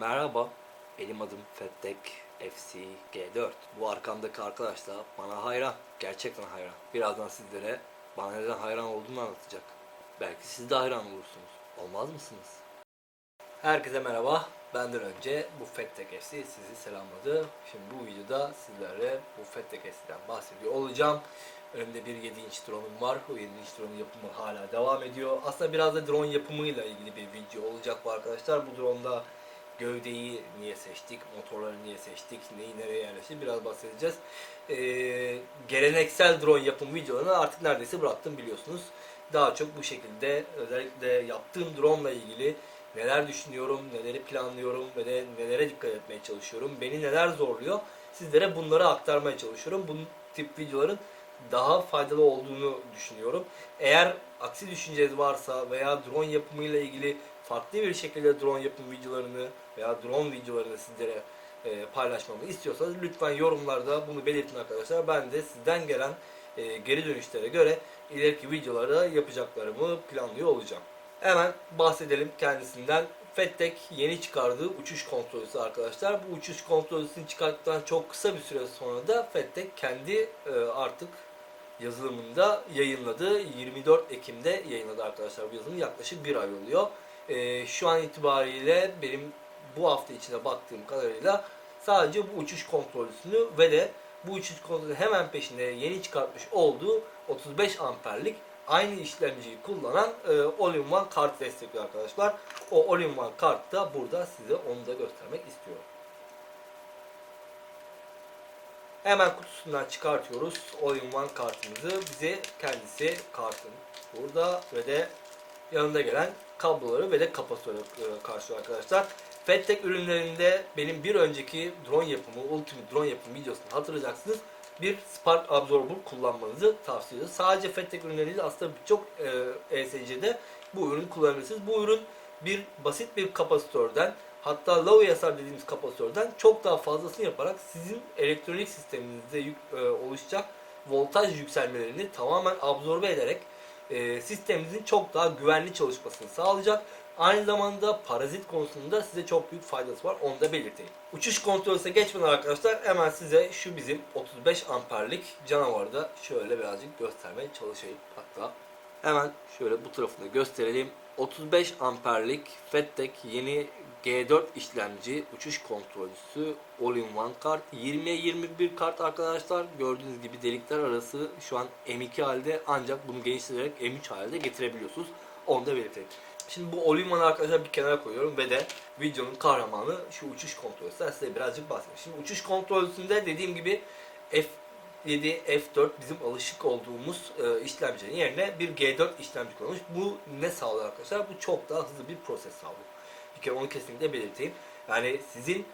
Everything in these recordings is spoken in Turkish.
Merhaba, benim adım Fettek FC G4. Bu arkamdaki arkadaş da bana hayran, gerçekten hayran. Birazdan sizlere bana neden hayran olduğunu anlatacak. Belki siz de hayran olursunuz. Olmaz mısınız? Herkese merhaba. Benden önce bu Fettek FC sizi selamladı. Şimdi bu videoda sizlerle bu Fettek FC'den bahsediyor olacağım. Önümde bir 7 inç drone'um var. O 7 inç drone yapımı hala devam ediyor. Aslında biraz da drone yapımıyla ilgili bir video olacak bu arkadaşlar. Bu drone'da gövdeyi niye seçtik, motorları niye seçtik, neyi nereye yerleştirdik biraz bahsedeceğiz. Ee, geleneksel drone yapım videolarını artık neredeyse bıraktım biliyorsunuz. Daha çok bu şekilde özellikle yaptığım drone ile ilgili neler düşünüyorum, neleri planlıyorum ve de nelere dikkat etmeye çalışıyorum, beni neler zorluyor sizlere bunları aktarmaya çalışıyorum. Bu tip videoların daha faydalı olduğunu düşünüyorum. Eğer aksi düşünceniz varsa veya drone yapımıyla ilgili farklı bir şekilde drone yapım videolarını veya drone videolarını sizlere e, paylaşmamı istiyorsanız lütfen yorumlarda bunu belirtin arkadaşlar. Ben de sizden gelen e, geri dönüşlere göre ileriki videolarda yapacaklarımı planlıyor olacağım. Hemen bahsedelim kendisinden. Fettek yeni çıkardığı uçuş kontrolcüsü arkadaşlar. Bu uçuş kontrolcüsünü çıkarttıktan çok kısa bir süre sonra da Fettek kendi e, artık yazılımında yayınladı. 24 Ekim'de yayınladı arkadaşlar bu yazılım. Yaklaşık bir ay oluyor. E, şu an itibariyle benim bu hafta içinde baktığım kadarıyla sadece bu uçuş kontrolcüsünü ve de bu uçuş kontrolü hemen peşinde yeni çıkartmış olduğu 35 amperlik aynı işlemciyi kullanan e, All-in-One kart destekliyor arkadaşlar. O All-in-One kart da burada size onu da göstermek istiyorum. Hemen kutusundan çıkartıyoruz All-in-One kartımızı. Bize kendisi kartın burada ve de yanında gelen kabloları ve de kapasitörü e, karşılıyor arkadaşlar. Fettek ürünlerinde benim bir önceki drone yapımı, Ultimate drone yapımı videosunu hatırlayacaksınız. Bir Spark Absorber kullanmanızı tavsiye ediyoruz. Sadece Fettek ürünleri değil aslında birçok e, ESC'de bu ürünü kullanabilirsiniz. Bu ürün bir basit bir kapasitörden hatta low ESR dediğimiz kapasitörden çok daha fazlasını yaparak sizin elektronik sisteminizde e, oluşacak voltaj yükselmelerini tamamen absorbe ederek e, sisteminizin çok daha güvenli çalışmasını sağlayacak. Aynı zamanda parazit konusunda size çok büyük faydası var. Onu da belirteyim. Uçuş kontrolüne geçmeden arkadaşlar hemen size şu bizim 35 amperlik canavarı da şöyle birazcık göstermeye çalışayım. Hatta hemen şöyle bu tarafını gösterelim. 35 amperlik Fettek yeni G4 işlemci uçuş kontrolcüsü All-in-One kart. 20'ye 21 kart arkadaşlar. Gördüğünüz gibi delikler arası şu an M2 halde ancak bunu genişleterek M3 halde getirebiliyorsunuz. Onu da belirtelim. Şimdi bu All-in-One'ı arkadaşlar bir kenara koyuyorum ve de videonun kahramanı şu uçuş kontrolcüsü. Size birazcık bahsedeyim. Şimdi uçuş kontrolcüsünde dediğim gibi F7, F4 bizim alışık olduğumuz e, işlemcinin yerine bir G4 işlemci kullanmış. Bu ne sağlıyor arkadaşlar? Bu çok daha hızlı bir proses sağlıyor. Kere onu kesinlikle belirteyim. Yani sizin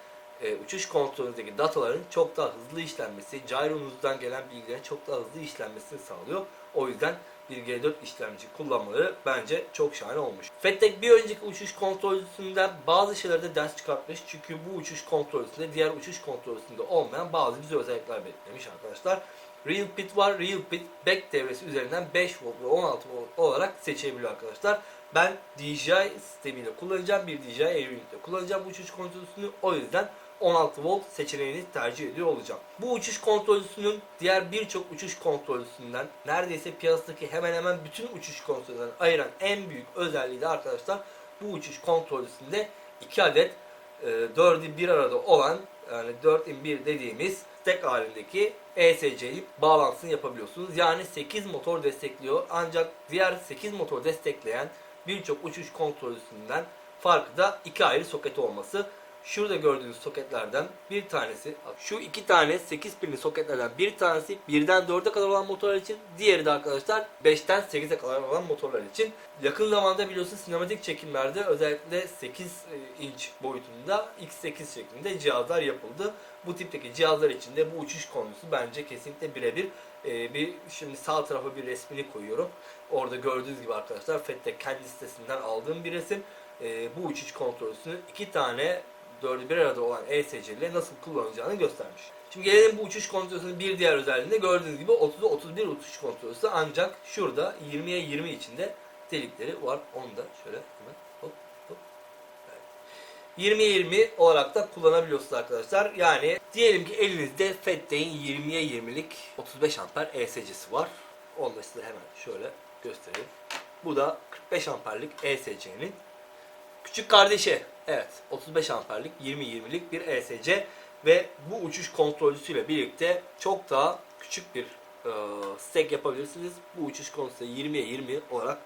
e, uçuş kontrolünüzdeki dataların çok daha hızlı işlenmesi, gyronuzdan gelen bilgilerin çok daha hızlı işlenmesini sağlıyor. O yüzden bir G4 işlemci kullanmaları bence çok şahane olmuş. Fettek bir önceki uçuş kontrolcüsünden bazı şeylerde ders çıkartmış. Çünkü bu uçuş kontrolcüsünde diğer uçuş kontrolcüsünde olmayan bazı güzel özellikler belirtlemiş arkadaşlar. Real Pit var. Real Pit back devresi üzerinden 5 volt ve 16 volt olarak seçebiliyor arkadaşlar. Ben DJI sistemiyle kullanacağım. Bir DJI Air Unit'te kullanacağım bu uçuş kontrolcüsünü. O yüzden 16 volt seçeneğini tercih ediyor olacağım. Bu uçuş kontrolcüsünün diğer birçok uçuş kontrolcüsünden neredeyse piyasadaki hemen hemen bütün uçuş kontrolcülerinden ayıran en büyük özelliği de arkadaşlar bu uçuş kontrolcüsünde 2 adet e, 4'ü bir arada olan yani 4 in 1 dediğimiz tek halindeki ESC'yi bağlantısını yapabiliyorsunuz. Yani 8 motor destekliyor. Ancak diğer 8 motor destekleyen birçok uçuş kontrolcüsünden farkı da iki ayrı soketi olması. Şurada gördüğünüz soketlerden bir tanesi, şu iki tane 8 pinli soketlerden bir tanesi birden 4'e kadar olan motorlar için, diğeri de arkadaşlar 5'ten 8'e kadar olan motorlar için. Yakın zamanda biliyorsunuz sinematik çekimlerde özellikle 8 inç boyutunda X8 şeklinde cihazlar yapıldı. Bu tipteki cihazlar için de bu uçuş konusu bence kesinlikle birebir. Ee, bir şimdi sağ tarafa bir resmini koyuyorum. Orada gördüğünüz gibi arkadaşlar FET'te kendi sitesinden aldığım bir resim. Ee, bu uçuş kontrolsünü iki tane dördü bir arada olan ESC ile nasıl kullanılacağını göstermiş. Şimdi gelelim bu uçuş kontrolsünün bir diğer özelliğinde gördüğünüz gibi 30'a 31 uçuş kontrolsü ancak şurada 20'ye 20 içinde delikleri var. Onu da şöyle hemen hop hop. Evet. 20-20 olarak da kullanabiliyorsunuz arkadaşlar. Yani diyelim ki elinizde Fettey'in 20'ye 20'lik 35 amper ESC'si var. Onu da size hemen şöyle göstereyim. Bu da 45 amperlik ESC'nin küçük kardeşi. Evet 35 amperlik 20-20'lik bir ESC ve bu uçuş kontrolcüsüyle birlikte çok daha küçük bir e, stack yapabilirsiniz. Bu uçuş kontrolcüsü 20'ye 20 olarak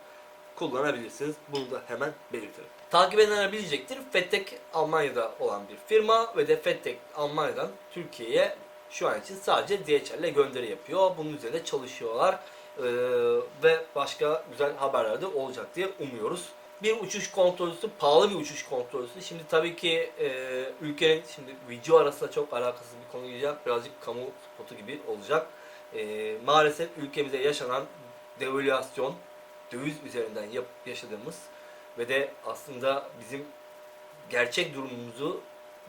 kullanabilirsiniz. Bunu da hemen belirtelim. Takip edenler bilecektir. Fettek Almanya'da olan bir firma ve de Fettek Almanya'dan Türkiye'ye şu an için sadece DHL ile gönderi yapıyor. Bunun üzerinde çalışıyorlar. Ee, ve başka güzel haberler de olacak diye umuyoruz. Bir uçuş kontrolcüsü, pahalı bir uçuş kontrolcüsü. Şimdi tabii ki e, ülkenin, şimdi video arasında çok alakasız bir konu gireceğim. Birazcık kamu spotu gibi olacak. E, maalesef ülkemize yaşanan devalüasyon, döviz üzerinden yap, yaşadığımız ve de aslında bizim gerçek durumumuzu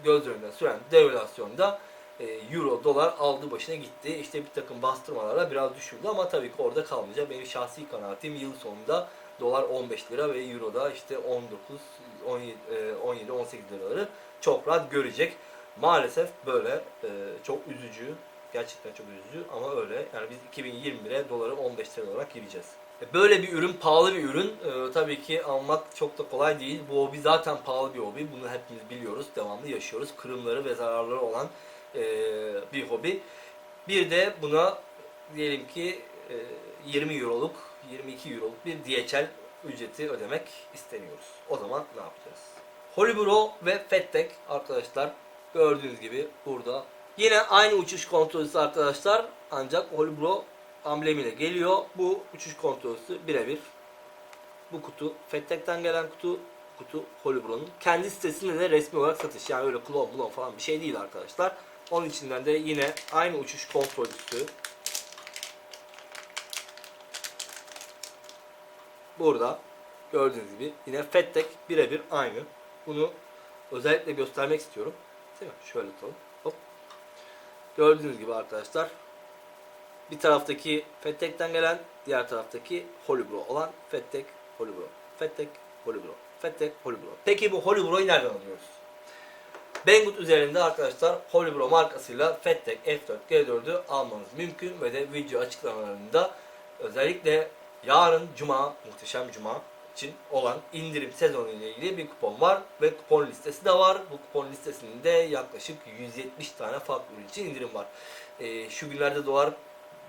göz önünde süren devalüasyonda e, euro, dolar aldı başına gitti. İşte bir takım bastırmalarla biraz düşürdü ama tabii ki orada kalmayacak. Benim şahsi kanaatim yıl sonunda dolar 15 lira ve euro da işte 19, 17, e, 17 18 liraları çok rahat görecek. Maalesef böyle e, çok üzücü. Gerçekten çok üzücü ama öyle. Yani biz 2021'e doları 15 lira olarak gireceğiz. E, Böyle bir ürün, pahalı bir ürün. Ee, tabii ki almak çok da kolay değil. Bu hobi zaten pahalı bir hobi. Bunu hepimiz biliyoruz. Devamlı yaşıyoruz. Kırımları ve zararları olan e, bir hobi. Bir de buna diyelim ki e, 20 euroluk, 22 euroluk bir DHL ücreti ödemek istemiyoruz. O zaman ne yapacağız? Holybro ve Fettek arkadaşlar gördüğünüz gibi burada. Yine aynı uçuş kontrolcüsü arkadaşlar ancak Holybro amblemiyle geliyor. Bu uçuş kontrolcüsü birebir. Bu kutu Fettek'ten gelen kutu, kutu Holybro'nun. Kendi sitesinde de resmi olarak satış. Yani öyle klon blon falan bir şey değil arkadaşlar. Onun içinden de yine aynı uçuş kontrolcüsü. Burada gördüğünüz gibi yine Fettek birebir aynı. Bunu özellikle göstermek istiyorum. Değil mi? Şöyle tutalım. Hop. Gördüğünüz gibi arkadaşlar bir taraftaki Fettek'ten gelen, diğer taraftaki Holybro olan Fettek, Holybro. Fettek, Holybro. Fettek, Holybro. Peki bu Holybro'yu nereden alıyoruz? Banggood üzerinde arkadaşlar Holybro markasıyla Fettek F4 G4'ü almanız mümkün ve de video açıklamalarında özellikle yarın Cuma, muhteşem Cuma için olan indirim sezonu ile ilgili bir kupon var ve kupon listesi de var. Bu kupon listesinde yaklaşık 170 tane farklı ürün için indirim var. Ee, şu günlerde dolar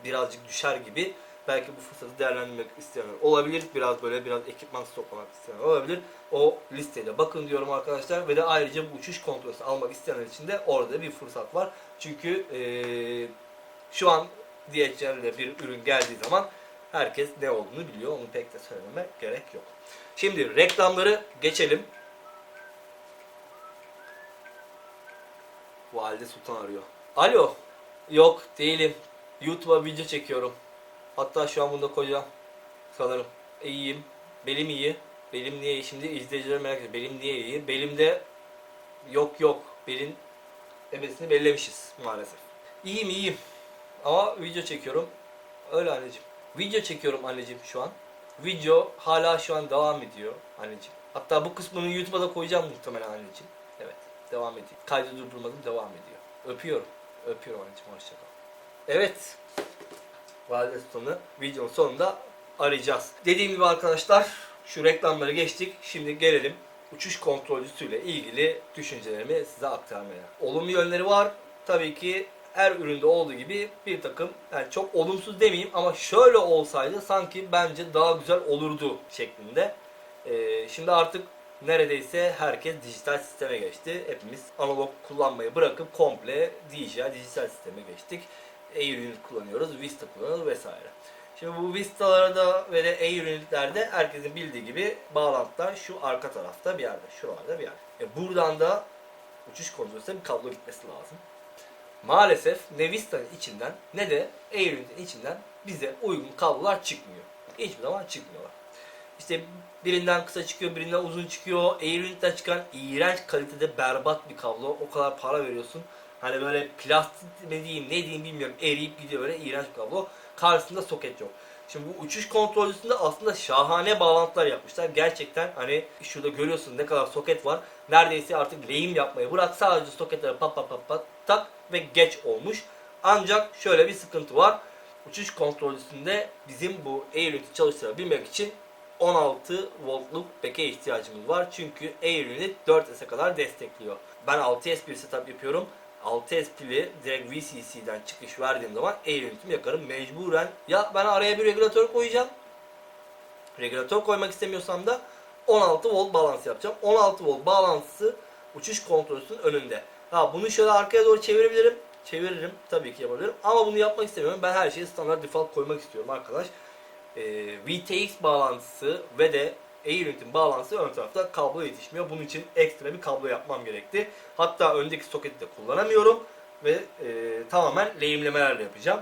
birazcık düşer gibi. Belki bu fırsatı değerlendirmek isteyenler olabilir. Biraz böyle biraz ekipman stoklamak isteyenler olabilir. O listeye bakın diyorum arkadaşlar. Ve de ayrıca bu uçuş kontrolü almak isteyenler için de orada bir fırsat var. Çünkü eee, şu an DHL'de bir ürün geldiği zaman herkes ne olduğunu biliyor. Onu pek de söylememe gerek yok. Şimdi reklamları geçelim. Valide Sultan arıyor. Alo. Yok değilim. YouTube'a video çekiyorum. Hatta şu an bunu da koyacağım. Sanırım. İyiyim. Belim iyi. Belim niye iyi? Şimdi izleyiciler merak ediyor. Belim niye iyi? Belimde yok yok. Belin ebesini bellemişiz maalesef. İyiyim iyiyim. Ama video çekiyorum. Öyle anneciğim. Video çekiyorum anneciğim şu an. Video hala şu an devam ediyor anneciğim. Hatta bu kısmını YouTube'a da koyacağım muhtemelen anneciğim. Evet. Devam ediyor. Kaydı durdurmadım devam ediyor. Öpüyorum. Öpüyorum anneciğim. Hoşçakal. Evet. Valide Sultan'ı videonun sonunda arayacağız. Dediğim gibi arkadaşlar şu reklamları geçtik. Şimdi gelelim uçuş kontrolcüsüyle ilgili düşüncelerimi size aktarmaya. Olumlu yönleri var. Tabii ki her üründe olduğu gibi bir takım yani çok olumsuz demeyeyim ama şöyle olsaydı sanki bence daha güzel olurdu şeklinde. Ee, şimdi artık neredeyse herkes dijital sisteme geçti. Hepimiz analog kullanmayı bırakıp komple dijital, dijital sisteme geçtik. E-Unit kullanıyoruz, Vista kullanıyoruz vesaire. Şimdi bu Vista'larda ve de E-Unit'lerde herkesin bildiği gibi bağlantılar şu arka tarafta bir yerde, şuralarda bir yerde. E buradan da uçuş kontrolüne bir kablo gitmesi lazım. Maalesef ne Vista'nın içinden ne de E-Unit'in içinden bize uygun kablolar çıkmıyor. Hiçbir zaman çıkmıyorlar. İşte birinden kısa çıkıyor, birinden uzun çıkıyor. Airunit'ten çıkan iğrenç kalitede berbat bir kablo. O kadar para veriyorsun. Hani böyle plastik mi diyeyim ne diyeyim bilmiyorum eriyip gidiyor böyle iğrenç bir kablo. Karşısında soket yok. Şimdi bu uçuş kontrolcüsünde aslında şahane bağlantılar yapmışlar. Gerçekten hani şurada görüyorsunuz ne kadar soket var. Neredeyse artık lehim yapmayı bırak sadece soketlere pat pat pat pat tak ve geç olmuş. Ancak şöyle bir sıkıntı var. Uçuş kontrolcüsünde bizim bu Air Unit'i çalıştırabilmek için 16 voltluk beke ihtiyacımız var. Çünkü Air Unit 4S'e kadar destekliyor. Ben 6S bir setup yapıyorum. 6S pili direkt VCC'den çıkış verdiğim zaman Air Unit'imi yakarım. Mecburen ya ben araya bir regülatör koyacağım. Regülatör koymak istemiyorsam da 16 volt bağlantı yapacağım. 16 volt bağlantısı uçuş kontrolünün önünde. Ha bunu şöyle arkaya doğru çevirebilirim. Çeviririm. Tabii ki yapabilirim. Ama bunu yapmak istemiyorum. Ben her şeyi standart default koymak istiyorum arkadaş. Ee, VTX bağlantısı ve de Unit'in bağlantısı ön tarafta kablo yetişmiyor. Bunun için ekstra bir kablo yapmam gerekti. Hatta öndeki soketi de kullanamıyorum. Ve e, tamamen lehimlemelerle yapacağım.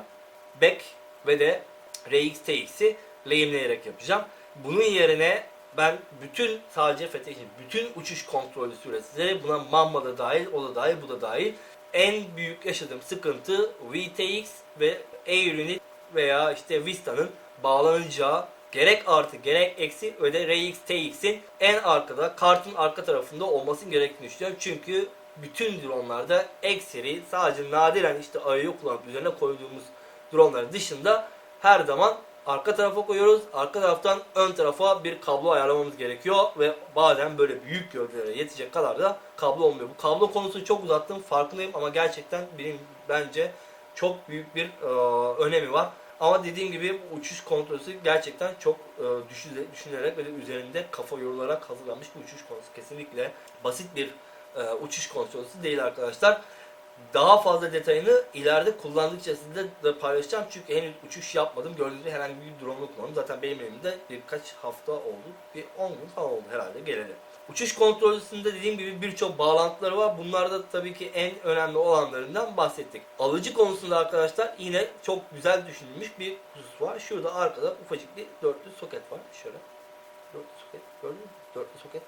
Back ve de RX-TX'i lehimleyerek yapacağım. Bunun yerine ben bütün sadece FTX için bütün uçuş kontrolü süreçleri buna Mamma da dahil, o da dahil, bu da dahil. En büyük yaşadığım sıkıntı VTX ve Air Unit veya işte Vista'nın bağlanacağı gerek artı gerek eksi ve de RX-TX'in en arkada kartın arka tarafında olmasının gerektiğini düşünüyorum. Çünkü bütün dronlarda ekseri sadece nadiren işte ayı kullanıp üzerine koyduğumuz dronların dışında her zaman arka tarafa koyuyoruz. Arka taraftan ön tarafa bir kablo ayarlamamız gerekiyor ve bazen böyle büyük gövdelere yetecek kadar da kablo olmuyor. Bu kablo konusunu çok uzattım farkındayım ama gerçekten benim bence çok büyük bir e, önemi var. Ama dediğim gibi uçuş kontrolü gerçekten çok e, düşüne- düşünülerek ve de üzerinde kafa yorularak hazırlanmış bir uçuş kontrolü. Kesinlikle basit bir e, uçuş kontrolü değil arkadaşlar. Daha fazla detayını ileride kullandıkça sizinle de paylaşacağım. Çünkü henüz uçuş yapmadım. Gördüğünüz herhangi bir drone'u kullandım. Zaten benim elimde birkaç hafta oldu. Bir 10 gün falan oldu herhalde geleli. Uçuş kontrolcüsünde dediğim gibi birçok bağlantıları var. Bunlarda tabii ki en önemli olanlarından bahsettik. Alıcı konusunda arkadaşlar yine çok güzel düşünülmüş bir husus var. Şurada arkada ufacık bir dörtlü soket var. Şöyle. Dörtlü soket. Gördün mü? Dörtlü soket.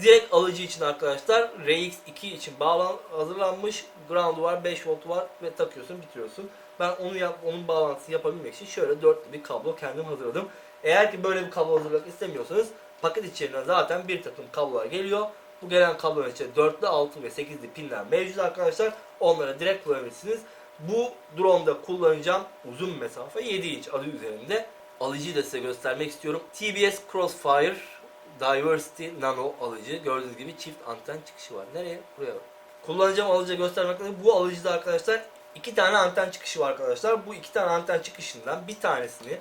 Direkt alıcı için arkadaşlar RX2 için bağlan hazırlanmış. Ground var, 5 volt var ve takıyorsun, bitiriyorsun. Ben onu yap, onun bağlantısını yapabilmek için şöyle dörtlü bir kablo kendim hazırladım. Eğer ki böyle bir kablo hazırlamak istemiyorsanız paket içerisinden zaten bir takım kablolar geliyor. Bu gelen kabloların içinde 4'lü, 6 ve 8'li pinler mevcut arkadaşlar. Onlara direkt kullanabilirsiniz. Bu drone'da kullanacağım uzun mesafe 7 inç adı üzerinde. Alıcıyı da size göstermek istiyorum. TBS Crossfire Diversity Nano alıcı. Gördüğünüz gibi çift anten çıkışı var. Nereye? Buraya. Kullanacağım alıcı göstermek bu alıcıda arkadaşlar iki tane anten çıkışı var arkadaşlar. Bu iki tane anten çıkışından bir tanesini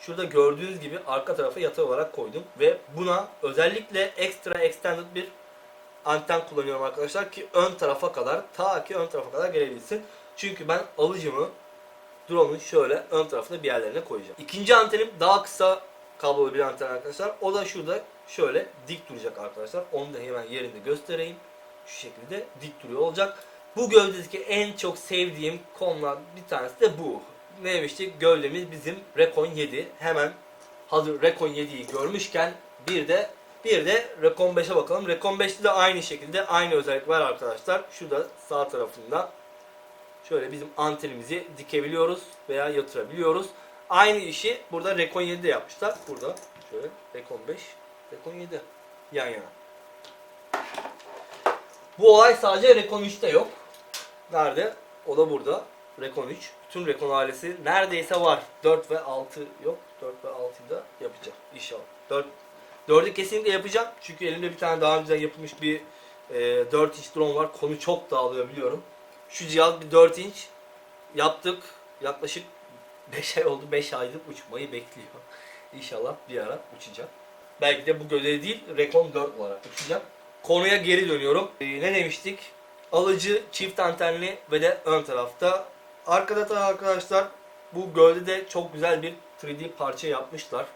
şurada gördüğünüz gibi arka tarafa yatay olarak koydum ve buna özellikle extra extended bir anten kullanıyorum arkadaşlar ki ön tarafa kadar ta ki ön tarafa kadar gelebilsin. Çünkü ben alıcımı drone'un şöyle ön tarafına bir yerlerine koyacağım. İkinci antenim daha kısa kablolu bir anten arkadaşlar. O da şurada şöyle dik duracak arkadaşlar. Onu da hemen yerinde göstereyim. Şu şekilde dik duruyor olacak. Bu gövdedeki en çok sevdiğim konular bir tanesi de bu. Ne demiştik? Gövdemiz bizim Recon 7. Hemen hazır Recon 7'yi görmüşken bir de bir de Recon 5'e bakalım. Recon 5'te de aynı şekilde aynı özellik var arkadaşlar. Şurada sağ tarafında şöyle bizim antenimizi dikebiliyoruz veya yatırabiliyoruz. Aynı işi burada Recon 7'de yapmışlar. Burada şöyle Recon 5, Recon 7 yan yana. Bu olay sadece Recon 3'te yok. Nerede? O da burada. Recon 3. Bütün Recon ailesi neredeyse var. 4 ve 6 yok. 4 ve 6'yı da yapacağım inşallah. 4 4'ü kesinlikle yapacağım. Çünkü elimde bir tane daha önceden yapılmış bir e, 4 inç drone var. Konu çok dağılıyor biliyorum. Şu cihaz bir 4 inç yaptık. Yaklaşık 5 ay oldu. 5 aydır uçmayı bekliyor. İnşallah bir ara uçacak. Belki de bu görevi değil, Recon 4 olarak uçacak. Konuya geri dönüyorum. Ee, ne demiştik? Alıcı, çift antenli ve de ön tarafta. Arkada da arkadaşlar bu gövdede çok güzel bir 3D parça yapmışlar.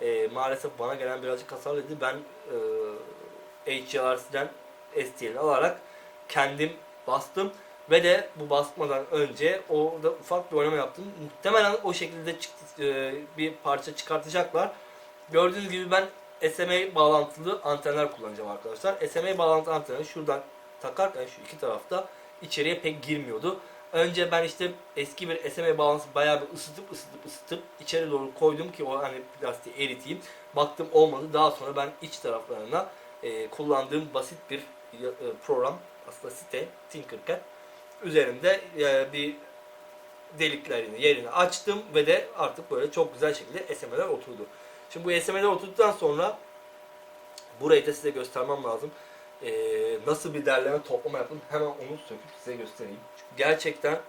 Ee, maalesef bana gelen birazcık hasarlıydı. Ben e, HGRC'den STL alarak kendim bastım. Ve de bu basmadan önce orada ufak bir oynama yaptım. Muhtemelen o şekilde çıktı, e, bir parça çıkartacaklar. Gördüğünüz gibi ben SMA bağlantılı antenler kullanacağım arkadaşlar. SMA bağlantı anteni şuradan takarken şu iki tarafta içeriye pek girmiyordu. Önce ben işte eski bir SMA bağlantısı bayağı bir ısıtıp ısıtıp ısıtıp içeri doğru koydum ki o hani plastiği eriteyim. Baktım olmadı. Daha sonra ben iç taraflarına e, kullandığım basit bir e, program aslında site Tinkercad üzerinde e, bir deliklerini yerini açtım ve de artık böyle çok güzel şekilde SM'ler oturdu. Şimdi bu SM'ler oturduktan sonra burayı da size göstermem lazım. Ee, nasıl bir derleme toplama yaptım hemen onu söküp size göstereyim. Çünkü gerçekten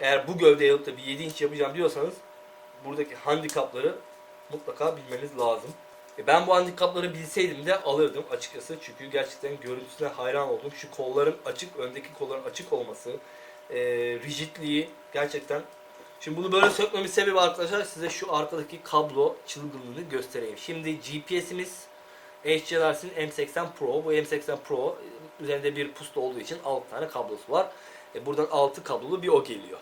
eğer bu gövdeyi alıp da bir 7 inç yapacağım diyorsanız buradaki handikapları mutlaka bilmeniz lazım. E ben bu handikapları bilseydim de alırdım açıkçası. Çünkü gerçekten görüntüsüne hayran oldum. Şu kolların açık, öndeki kolların açık olması, e, rigidliği gerçekten. Şimdi bunu böyle sökmemin sebebi arkadaşlar size şu arkadaki kablo çılgınlığını göstereyim. Şimdi GPS'imiz HCLR'sin M80 Pro. Bu M80 Pro üzerinde bir pusta olduğu için 6 tane kablosu var. E buradan 6 kablolu bir o geliyor.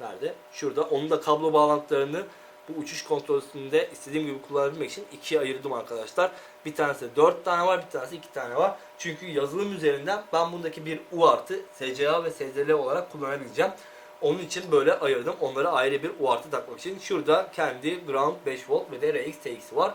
Nerede? Şurada. Onun da kablo bağlantılarını bu uçuş kontrolünde istediğim gibi kullanabilmek için ikiye ayırdım arkadaşlar. Bir tanesi 4 tane var, bir tanesi 2 tane var. Çünkü yazılım üzerinden ben bundaki bir U artı SCA ve SZL olarak kullanabileceğim. Onun için böyle ayırdım. Onlara ayrı bir U artı takmak için. Şurada kendi ground 5 volt ve de RX TX'i var.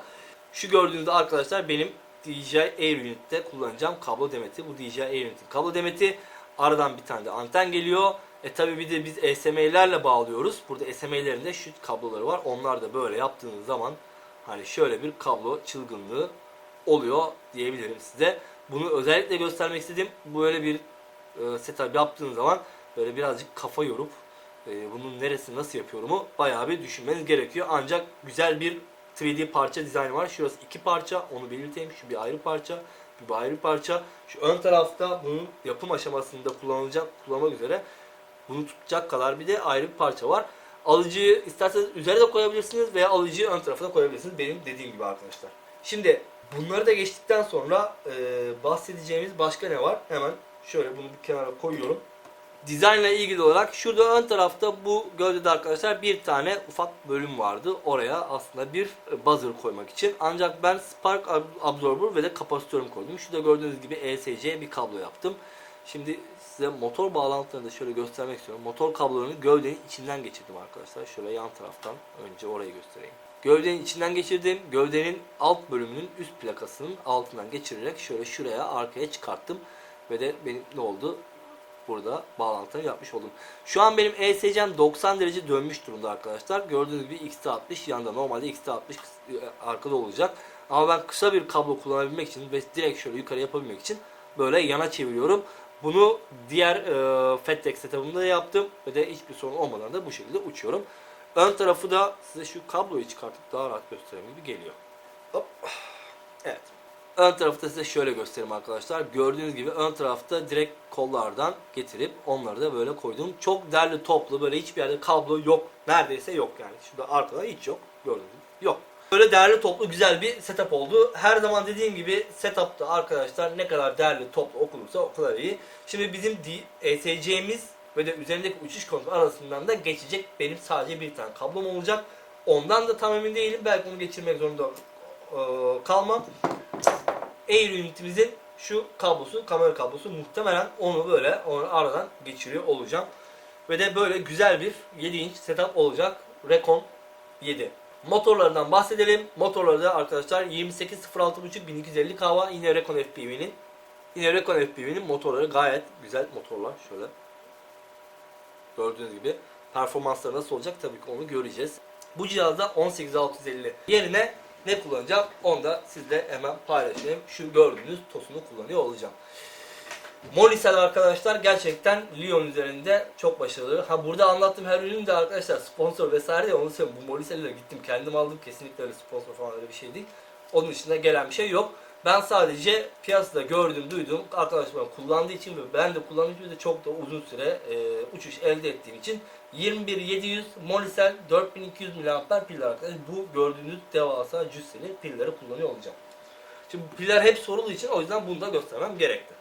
Şu gördüğünüzde arkadaşlar benim DJI Air Unit'te kullanacağım kablo demeti. Bu DJI Air Unit'in kablo demeti. Aradan bir tane de anten geliyor. E tabi bir de biz SM'lerle bağlıyoruz. Burada SM'lerin de şu kabloları var. Onlar da böyle yaptığınız zaman hani şöyle bir kablo çılgınlığı oluyor diyebilirim size. Bunu özellikle göstermek istedim. Böyle bir e, setup yaptığınız zaman böyle birazcık kafa yorup e, bunun neresi nasıl yapıyorumu bayağı bir düşünmeniz gerekiyor. Ancak güzel bir 3D parça dizaynı var. Şurası iki parça. Onu belirteyim. Şu bir ayrı parça. Bu bir ayrı parça. Şu ön tarafta bunun yapım aşamasında kullanılacak, kullanmak üzere bunu tutacak kadar bir de ayrı bir parça var. Alıcıyı isterseniz üzerine de koyabilirsiniz veya alıcıyı ön tarafa da koyabilirsiniz. Benim dediğim gibi arkadaşlar. Şimdi bunları da geçtikten sonra e, bahsedeceğimiz başka ne var? Hemen şöyle bunu bir kenara koyuyorum. Dizaynla ilgili olarak şurada ön tarafta bu gövdede arkadaşlar bir tane ufak bölüm vardı. Oraya aslında bir buzzer koymak için. Ancak ben spark absorber ve de kapasitörüm koydum. Şurada gördüğünüz gibi ESC bir kablo yaptım. Şimdi size motor bağlantılarını da şöyle göstermek istiyorum. Motor kablolarını gövdenin içinden geçirdim arkadaşlar. Şöyle yan taraftan önce orayı göstereyim. Gövdenin içinden geçirdim. Gövdenin alt bölümünün üst plakasının altından geçirerek şöyle şuraya arkaya çıkarttım. Ve de benim ne oldu? Burada bağlantıyı yapmış oldum. Şu an benim ESC'm 90 derece dönmüş durumda arkadaşlar. Gördüğünüz gibi X60 yanında. Normalde X60 arkada olacak. Ama ben kısa bir kablo kullanabilmek için ve direkt şöyle yukarı yapabilmek için böyle yana çeviriyorum. Bunu diğer e, FedEx setup'ımda da yaptım ve de hiçbir sorun olmadan da bu şekilde uçuyorum. Ön tarafı da size şu kabloyu çıkartıp daha rahat göstereyim gibi geliyor. Hop. Evet. Ön tarafı da size şöyle göstereyim arkadaşlar. Gördüğünüz gibi ön tarafta direkt kollardan getirip onları da böyle koydum. Çok derli toplu böyle hiçbir yerde kablo yok. Neredeyse yok yani. Şurada arkada hiç yok. Gördüğünüz gibi yok. Böyle değerli toplu güzel bir setup oldu. Her zaman dediğim gibi setup'ta arkadaşlar ne kadar değerli toplu okunursa o kadar iyi. Şimdi bizim ESC'miz ve de üzerindeki uçuş kontrolü arasından da geçecek benim sadece bir tane kablom olacak. Ondan da tam emin değilim. Belki onu geçirmek zorunda e, kalmam. Air unitimizin şu kablosu, kamera kablosu muhtemelen onu böyle onu aradan geçiriyor olacağım. Ve de böyle güzel bir 7 inç setup olacak. Recon 7. Motorlarından bahsedelim. Motorları da arkadaşlar 28.06.5 1250 kW yine Recon FPV'nin yine Recon FPV'nin motorları gayet güzel motorlar. Şöyle gördüğünüz gibi performansları nasıl olacak tabii ki onu göreceğiz. Bu cihazda 18650 yerine ne kullanacağım onu da sizle hemen paylaşayım. Şu gördüğünüz tosunu kullanıyor olacağım. Molisel arkadaşlar gerçekten Lyon üzerinde çok başarılı. Ha burada anlattığım her ürün de arkadaşlar sponsor vesaire de onu söyleyeyim. Bu Molisel'e gittim kendim aldım. Kesinlikle öyle sponsor falan öyle bir şey değil. Onun dışında gelen bir şey yok. Ben sadece piyasada gördüm, duydum. Arkadaşlarım kullandığı için ve ben de kullandığım için de çok da uzun süre e, uçuş elde ettiğim için 21700 Molisel 4200 mAh piller arkadaşlar. Bu gördüğünüz devasa cüsseli pilleri kullanıyor olacağım. Şimdi piller hep sorulu için o yüzden bunu da göstermem gerekti.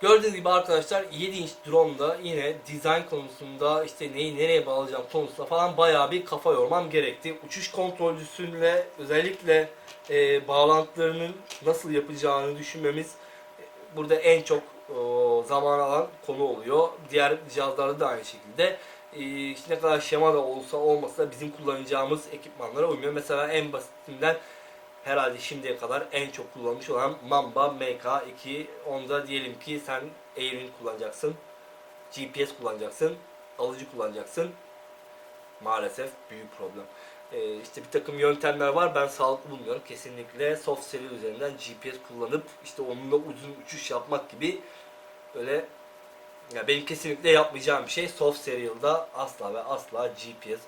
Gördüğünüz gibi arkadaşlar 7 inç drone'da yine dizayn konusunda işte neyi nereye bağlayacağım konusunda falan bayağı bir kafa yormam gerekti. Uçuş kontrolcüsüyle özellikle e, bağlantılarının nasıl yapacağını düşünmemiz e, burada en çok o, zaman alan konu oluyor. Diğer cihazlarda da aynı şekilde. E, ne kadar şema da olsa olmasa bizim kullanacağımız ekipmanlara uymuyor. Mesela en basitinden herhalde şimdiye kadar en çok kullanılmış olan Mamba MK2. Onda diyelim ki sen Airwing kullanacaksın. GPS kullanacaksın. Alıcı kullanacaksın. Maalesef büyük problem. Ee, işte bir takım yöntemler var. Ben sağlıklı bulmuyorum. Kesinlikle soft seri üzerinden GPS kullanıp işte onunla uzun uçuş yapmak gibi böyle ya benim kesinlikle yapmayacağım bir şey. Soft serial'da asla ve asla GPS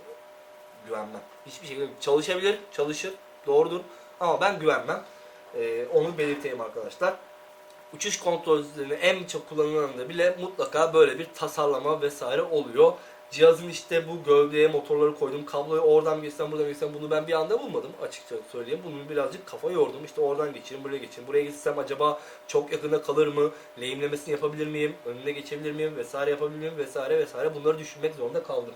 güvenmem. Hiçbir şekilde çalışabilir, çalışır, doğrudur. Ama ben güvenmem. Ee, onu belirteyim arkadaşlar. Uçuş kontrolcülerinin en çok kullanılanında bile mutlaka böyle bir tasarlama vesaire oluyor. Cihazın işte bu gövdeye motorları koydum, kabloyu oradan geçsem buradan geçsem bunu ben bir anda bulmadım açıkça söyleyeyim. Bunu birazcık kafa yordum. İşte oradan geçeyim, buraya geçeyim. Buraya geçsem acaba çok yakında kalır mı? Lehimlemesini yapabilir miyim? Önüne geçebilir miyim? Vesaire yapabilir miyim? Vesaire vesaire bunları düşünmek zorunda kaldım.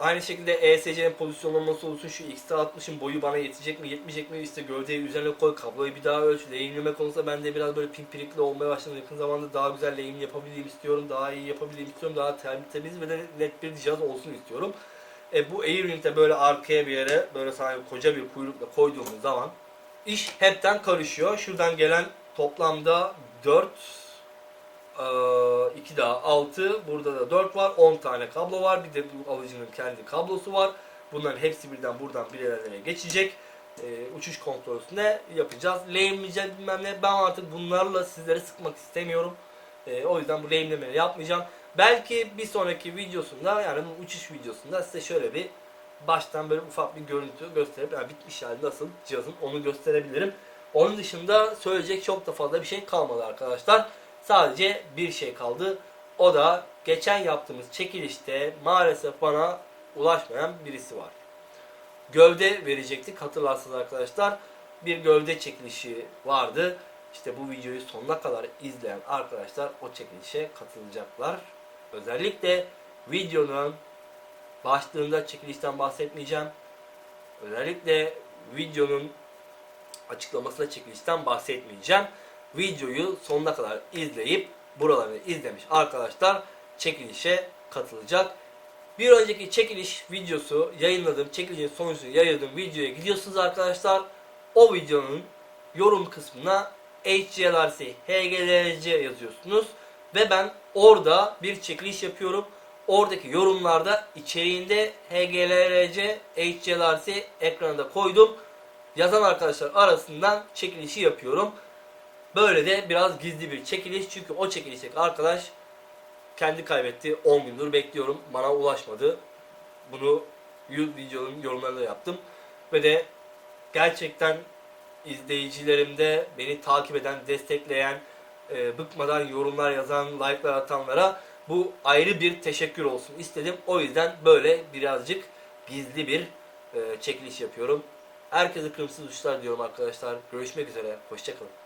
Aynı şekilde ESC'nin pozisyonlaması olsun şu X60'ın boyu bana yetecek mi yetmeyecek mi işte gövdeyi üzerine koy kabloyu bir daha ölç lehimleme konusunda ben de biraz böyle pimpirikli olmaya başladım yakın zamanda daha güzel lehim yapabileyim istiyorum daha iyi yapabileyim istiyorum daha temiz, ve de net bir cihaz olsun istiyorum. E, bu Airwing'de böyle arkaya bir yere böyle sanki koca bir kuyrukla koyduğumuz zaman iş hepten karışıyor. Şuradan gelen toplamda 4 2 daha 6 burada da 4 var 10 tane kablo var. Bir de bu alıcının kendi kablosu var. Bunların hepsi birden buradan bir yerlere geçecek. Ee, uçuş kontrolünde yapacağız. Lehimleyeceğiz bilmem ne. Ben artık bunlarla sizleri sıkmak istemiyorum. Ee, o yüzden bu lehimlemeyi yapmayacağım. Belki bir sonraki videosunda yani uçuş videosunda size şöyle bir baştan böyle ufak bir görüntü gösterip yani bitmiş hali nasıl cihazın onu gösterebilirim. Onun dışında söyleyecek çok da fazla bir şey kalmadı arkadaşlar Sadece bir şey kaldı. O da geçen yaptığımız çekilişte maalesef bana ulaşmayan birisi var. Gövde verecektik hatırlarsınız arkadaşlar. Bir gövde çekilişi vardı. İşte bu videoyu sonuna kadar izleyen arkadaşlar o çekilişe katılacaklar. Özellikle videonun başlığında çekilişten bahsetmeyeceğim. Özellikle videonun açıklamasında çekilişten bahsetmeyeceğim videoyu sonuna kadar izleyip buraları izlemiş arkadaşlar çekilişe katılacak. Bir önceki çekiliş videosu yayınladığım çekilişin sonucunu yayınladığım videoya gidiyorsunuz arkadaşlar. O videonun yorum kısmına HGLRC, HGLRC yazıyorsunuz. Ve ben orada bir çekiliş yapıyorum. Oradaki yorumlarda içeriğinde HGLRC, HGLRC ekranında koydum. Yazan arkadaşlar arasından çekilişi yapıyorum. Böyle de biraz gizli bir çekiliş. Çünkü o çekilişteki arkadaş kendi kaybetti. 10 gündür bekliyorum. Bana ulaşmadı. Bunu YouTube videonun yorumlarında yaptım. Ve de gerçekten izleyicilerimde beni takip eden, destekleyen, e, bıkmadan yorumlar yazan, like'lar atanlara bu ayrı bir teşekkür olsun istedim. O yüzden böyle birazcık gizli bir e, çekiliş yapıyorum. Herkese kırmızı uçlar diyorum arkadaşlar. Görüşmek üzere. Hoşçakalın.